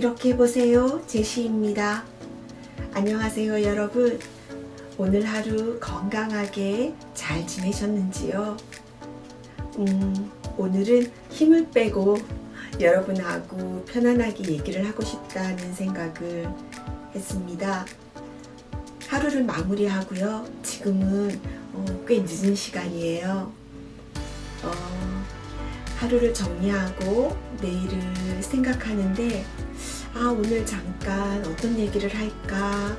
이렇게 보세요. 제시입니다. 안녕하세요, 여러분. 오늘 하루 건강하게 잘 지내셨는지요? 음, 오늘은 힘을 빼고 여러분하고 편안하게 얘기를 하고 싶다는 생각을 했습니다. 하루를 마무리하고요. 지금은 어, 꽤 늦은 시간이에요. 어, 하루를 정리하고 내일을 생각하는데 아 오늘 잠깐 어떤 얘기를 할까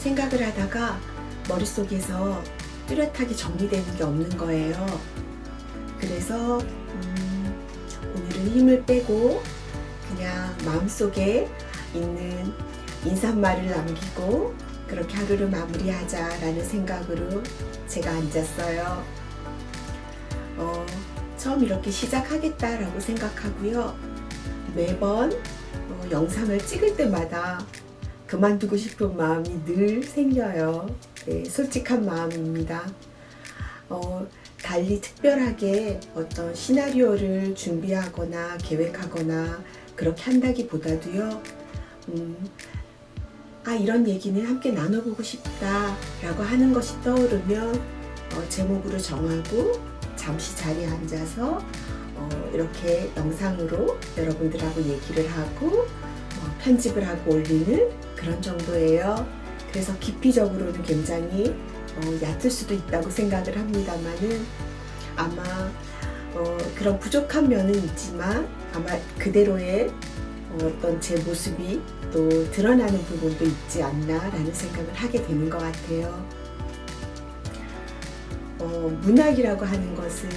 생각을 하다가 머릿속에서 뚜렷하게 정리되는 게 없는 거예요. 그래서 음, 오늘은 힘을 빼고 그냥 마음속에 있는 인사말을 남기고 그렇게 하루를 마무리하자라는 생각으로 제가 앉았어요. 어, 처음 이렇게 시작하겠다라고 생각하고요. 매번 어, 영상을 찍을 때마다 그만두고 싶은 마음이 늘 생겨요. 네, 솔직한 마음입니다. 어, 달리 특별하게 어떤 시나리오를 준비하거나 계획하거나 그렇게 한다기 보다도요, 음, 아, 이런 얘기는 함께 나눠보고 싶다 라고 하는 것이 떠오르면 어, 제목으로 정하고 잠시 자리에 앉아서 어, 이렇게 영상으로 여러분들하고 얘기를 하고 어, 편집을 하고 올리는 그런 정도예요. 그래서 깊이적으로는 굉장히 어, 얕을 수도 있다고 생각을 합니다만은 아마 어, 그런 부족한 면은 있지만 아마 그대로의 어, 어떤 제 모습이 또 드러나는 부분도 있지 않나라는 생각을 하게 되는 것 같아요. 어, 문학이라고 하는 것은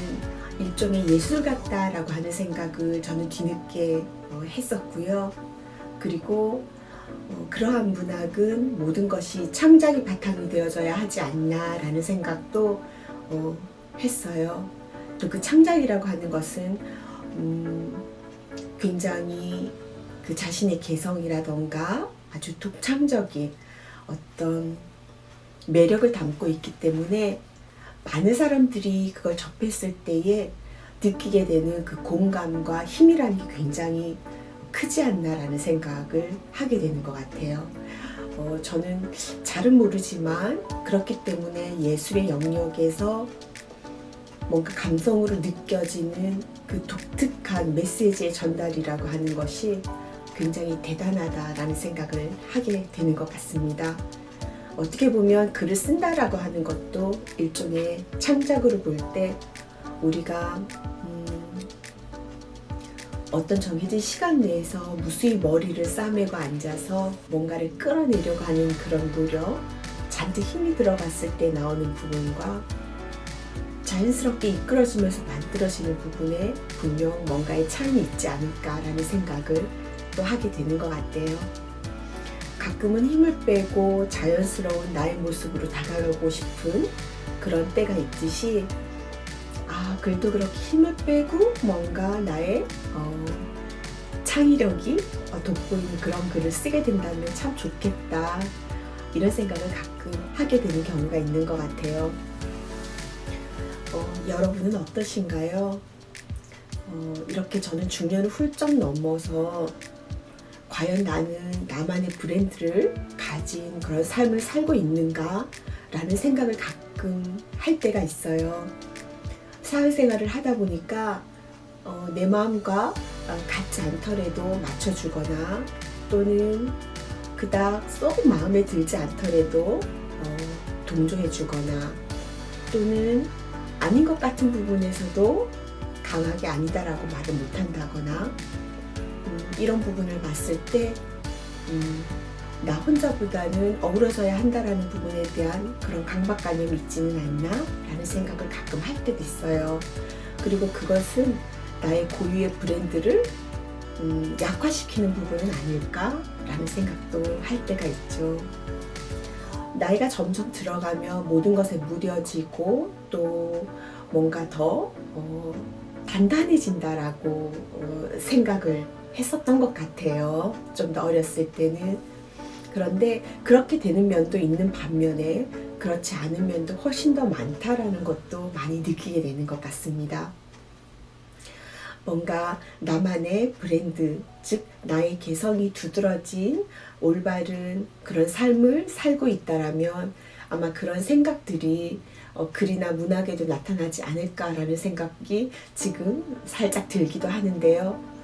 일종의 예술 같다라고 하는 생각을 저는 뒤늦게 어, 했었고요. 그리고 어, 그러한 문학은 모든 것이 창작이 바탕이 되어져야 하지 않나라는 생각도 어, 했어요. 또 그 창작이라고 하는 것은 음, 굉장히 그 자신의 개성이라던가 아주 독창적인 어떤 매력을 담고 있기 때문에 많은 사람들이 그걸 접했을 때에 느끼게 되는 그 공감과 힘이라는 게 굉장히 크지 않나라는 생각을 하게 되는 것 같아요. 어, 저는 잘은 모르지만 그렇기 때문에 예술의 영역에서 뭔가 감성으로 느껴지는 그 독특한 메시지의 전달이라고 하는 것이 굉장히 대단하다라는 생각을 하게 되는 것 같습니다. 어떻게 보면 글을 쓴다라고 하는 것도 일종의 창작으로 볼 때 우리가 음, 어떤 정해진 시간 내에서 무수히 머리를 싸매고 앉아서 뭔가를 끌어내려고 하는 그런 노력, 잔뜩 힘이 들어갔을 때 나오는 부분과 자연스럽게 이끌어지면서 만들어지는 부분에 분명 뭔가의 차이는 있지 않을까라는 생각을 또 하게 되는 것 같아요. 가끔은 힘을 빼고 자연스러운 나의 모습으로 다가가고 싶은 그런 때가 있듯이 아 글도 그렇게 힘을 빼고 뭔가 나의 어, 창의력이 어, 돋보이는 그런 글을 쓰게 된다면 참 좋겠다 이런 생각을 가끔 하게 되는 경우가 있는 것 같아요. 어, 여러분은 어떠신가요? 어, 이렇게 저는 중년을 훌쩍 넘어서 과연 나는 나만의 브랜드를 가진 그런 삶을 살고 있는가? 라는 생각을 가끔 할 때가 있어요. 사회생활을 하다 보니까 어, 내 마음과 어, 같지 않더라도 맞춰주거나 또는 그닥 썩 마음에 들지 않더라도 어, 동조해주거나 또는 아닌 것 같은 부분에서도 강하게 아니다라고 말을 못한다거나 음, 이런 부분을 봤을 때, 음, 나 혼자보다는 어우러져야 한다라는 부분에 대한 그런 강박관념이 있지는 않나? 라는 생각을 가끔 할 때도 있어요. 그리고 그것은 나의 고유의 브랜드를 음, 약화시키는 부분은 아닐까? 라는 생각도 할 때가 있죠. 나이가 점점 들어가면 모든 것에 무뎌지고 또 뭔가 더 어, 단단해진다라고 어, 생각을 했었던 것 같아요. 좀 더 어렸을 때는. 그런데 그렇게 되는 면도 있는 반면에 그렇지 않은 면도 훨씬 더 많다라는 것도 많이 느끼게 되는 것 같습니다. 뭔가 나만의 브랜드, 즉 나의 개성이 두드러진 올바른 그런 삶을 살고 있다라면 아마 그런 생각들이 어, 글이나 문학에도 나타나지 않을까라는 생각이 지금 살짝 들기도 하는데요.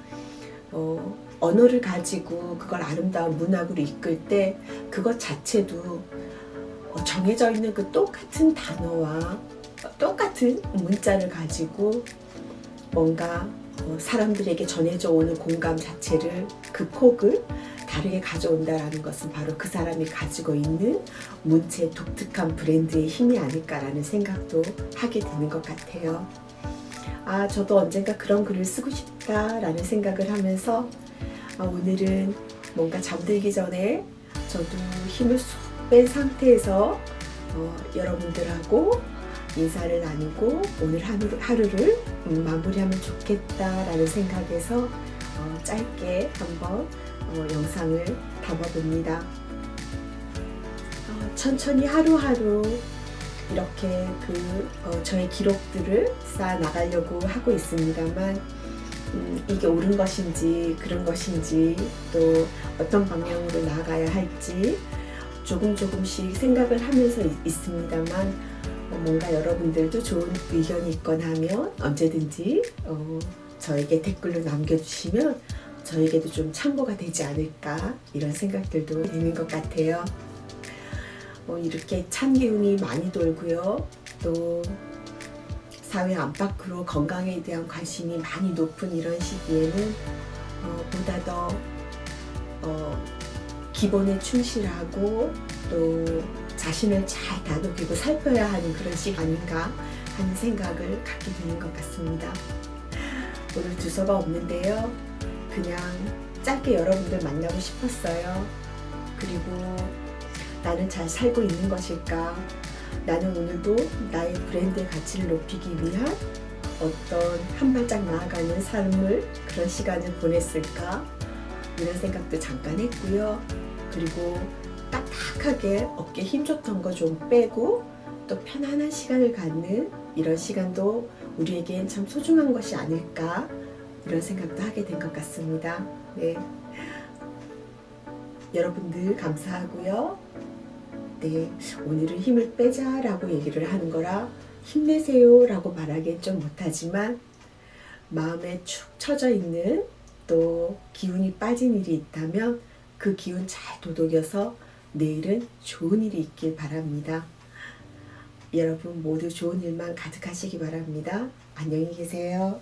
어, 언어를 가지고 그걸 아름다운 문학으로 이끌 때 그것 자체도 어, 정해져 있는 그 똑같은 단어와 똑같은 문자를 가지고 뭔가 어, 사람들에게 전해져 오는 공감 자체를 그 폭을 다르게 가져온다라는 것은 바로 그 사람이 가지고 있는 문체의 독특한 브랜드의 힘이 아닐까라는 생각도 하게 되는 것 같아요. 아, 저도 언젠가 그런 글을 쓰고 싶다 라는 생각을 하면서 아, 오늘은 뭔가 잠들기 전에 저도 힘을 쏙 뺀 상태에서 어, 여러분들하고 인사를 나누고 오늘 하루, 하루 를 음, 마무리하면 좋겠다라는 생각에서 어, 짧게 한번 어, 영상을 담아봅니다. 어, 천천히 하루하루 이렇게 그 어, 저의 기록들을 쌓아 나가려고 하고 있습니다만 음, 이게 옳은 것인지 그런 것인지 또 어떤 방향으로 나아가야 할지 조금 조금씩 생각을 하면서 있- 있습니다만 어, 뭔가 여러분들도 좋은 의견이 있거나 하면 언제든지 어, 저에게 댓글로 남겨주시면 저에게도 좀 참고가 되지 않을까 이런 생각들도 드는 것 같아요. 어, 이렇게 찬 기운이 많이 돌고요. 또 사회 안팎으로 건강에 대한 관심이 많이 높은 이런 시기에는 어, 보다 더 어, 기본에 충실하고 또 자신을 잘 다독이고 살펴야 하는 그런 시기 아닌가 하는 생각을 갖게 되는 것 같습니다. 오늘 두서가 없는데요. 그냥 짧게 여러분들 만나고 싶었어요. 그리고 나는 잘 살고 있는 것일까? 나는 오늘도 나의 브랜드의 가치를 높이기 위한 어떤 한 발짝 나아가는 삶을 그런 시간을 보냈을까? 이런 생각도 잠깐 했고요. 그리고 딱딱하게 어깨 힘줬던 거 좀 빼고 또 편안한 시간을 갖는 이런 시간도 우리에겐 참 소중한 것이 아닐까 이런 생각도 하게 된 것 같습니다. 네. 여러분들 감사하고요. 네. 오늘은 힘을 빼자라고 얘기를 하는 거라 힘내세요라고 말하기엔 좀 못하지만 마음에 축 처져 있는 또 기운이 빠진 일이 있다면 그 기운 잘 도독여서 내일은 좋은 일이 있길 바랍니다. 여러분 모두 좋은 일만 가득하시기 바랍니다. 안녕히 계세요.